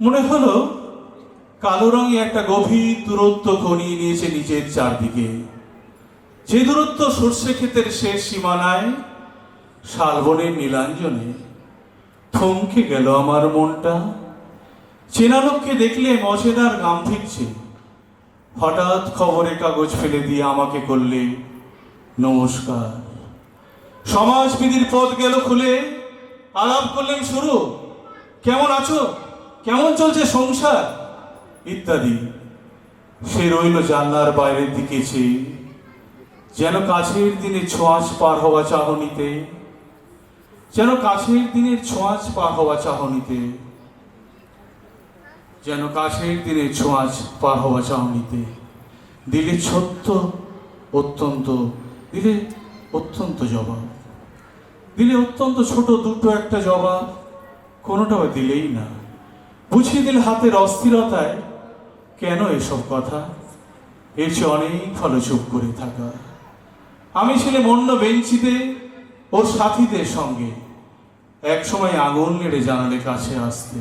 মনে হলো কালো রঙে একটা গভীর দূরত্ব ঘনিয়ে নিয়েছে নিজের চারদিকে। যে দূরত্ব সর্ষে ক্ষেতের শেষ সীমানায়, শালবনের নীলাঞ্জনে থমকে গেল আমার মনটা। চেনা লোককে দেখলে মজেদার গাম্ভীর্যে হঠাৎ খবরের কাগজ ফেলে দিয়ে আমাকে করলে, নমস্কার। সমাজবিধির পথ গেল খুলে, আলাপ করলেন শুরু। কেমন আছো? কেমন চলছে সংসার? ইত্যাদি। সে রইল জানলার বাইরের দিকে চেয়ে। যেন কাছের দিনে ছোঁয়াচ পার হওয়া চাহনিতে। যেন কাছের দিনের ছোঁয়াচ পার হওয়া চাহনিতে। যেন কাছের দিনের ছোঁয়াচ পার হওয়া চাহনিতে। দিলে ছোট্ট, অত্যন্ত, দিলে অত্যন্ত জবাব। দিলে অত্যন্ত ছোট দুটো একটা জবাব কোনোটাও দিলেই না। বুঝিয়ে দিল হাতের অস্থিরতায়, কেন এসব কথা? এর চেয়ে অনেক ভালো চুপ করে থাকা। আমি ছিলাম অন্য বেঞ্চিতে ওর সাথীদের সঙ্গে। এক সময় আগুন নেড়ে জানালে কাছে আসতে।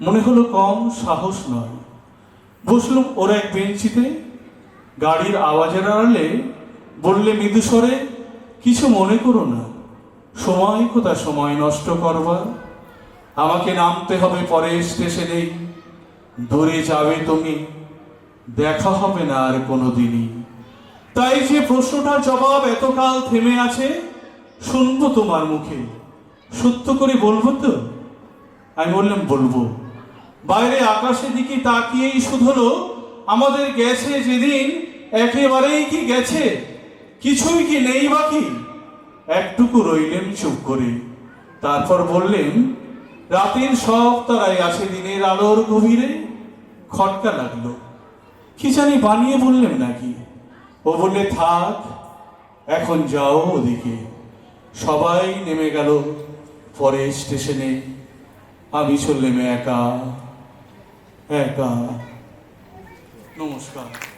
মনে হলো কম সাহস নয়। বসলুম ওর এক বেঞ্চিতে, গাড়ির আওয়াজের আড়ালে বললে মৃদু স্বরে কিছু মনে করো না। সময় কোথা সময় নষ্ট করবার। আমাকে নামতে হবে, পরে স্টেশনেই দূরে যাবে তুমি, দেখা হবে না আর কোনোদিনই। তাই যে প্রশ্নটার জবাব এতকাল থেমে আছে, শুনব তোমার মুখে। সত্য করে বলব তো? আমি বললাম, বলব। বাইরে আকাশের দিকে তাকিয়েই শুধুলো আমাদের গেছে যেদিন, একেবারেই কি গেছে? কিছুই কি নেই বাকি একটুকু রইলেন চুপ করে। তারপর বললেন রাতের সব তারাই আছে দিনের আলোর গভীরে। খটকা লাগল। জানি বানিয়ে বললেন নাকি? ও বললে, থাক, এখন যাও ওদিকে। সবাই নেমে গেল পরে স্টেশনে। আমি চললাম একা। একা। নমস্কার।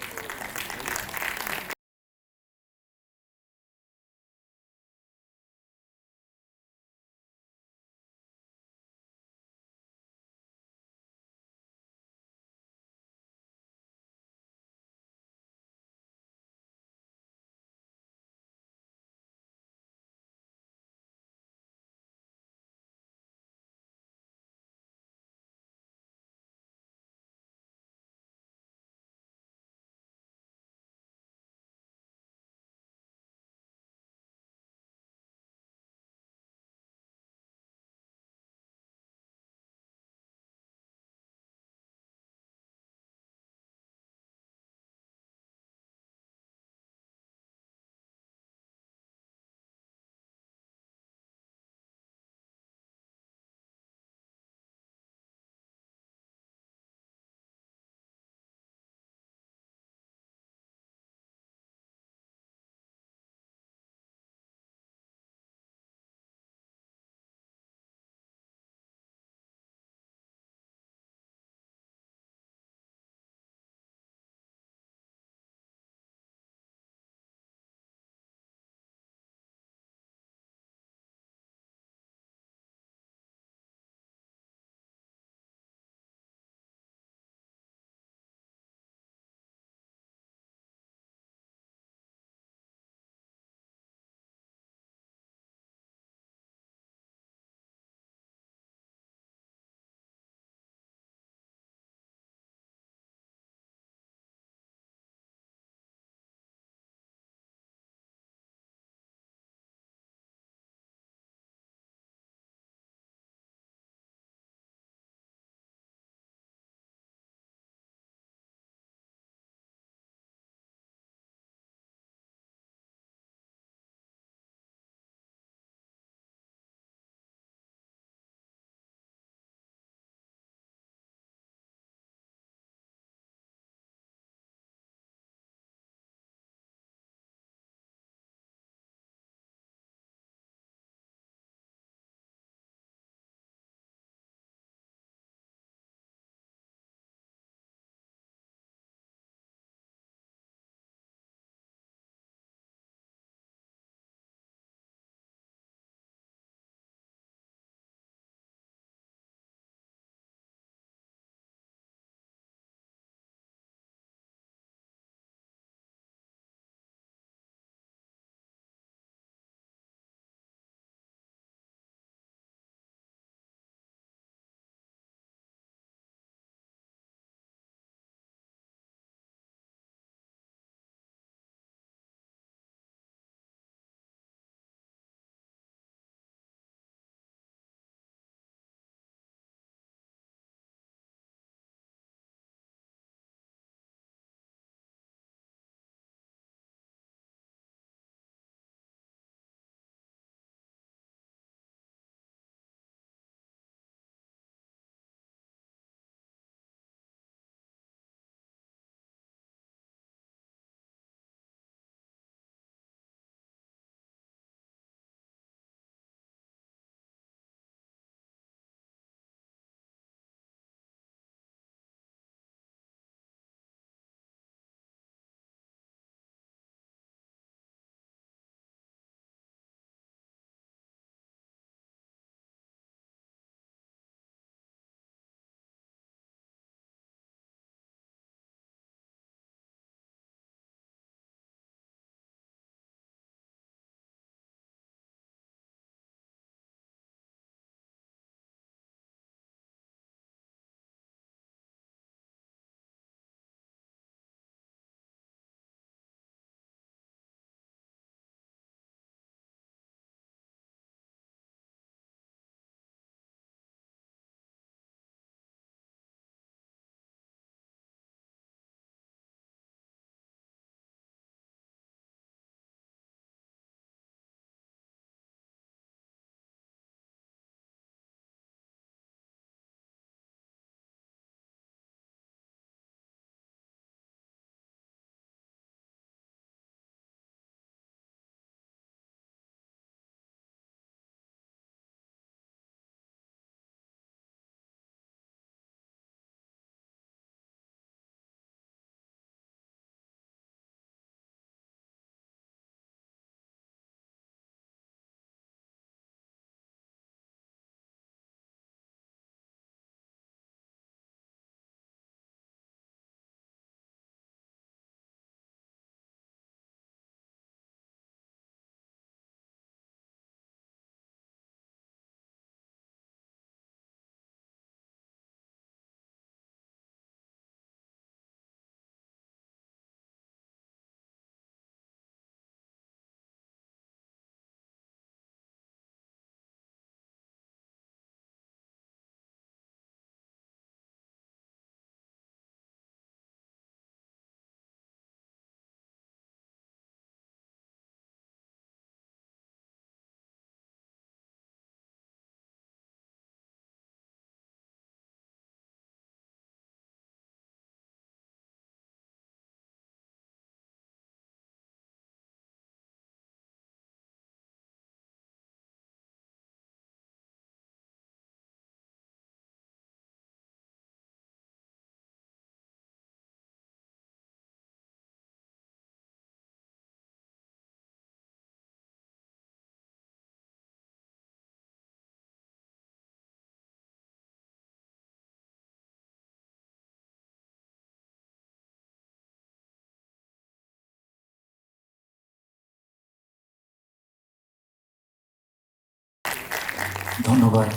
ধন্যবাদ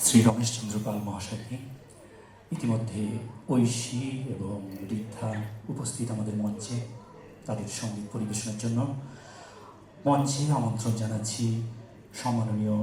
শ্রী রমেশচন্দ্র পাল মহাশয়কে। ইতিমধ্যে ঐশী এবং ঋদ্ধা উপস্থিত আমাদের মঞ্চে তাদের সংগীত পরিবেশনের জন্য। মঞ্চে আমন্ত্রণ জানাচ্ছি সম্মাননীয়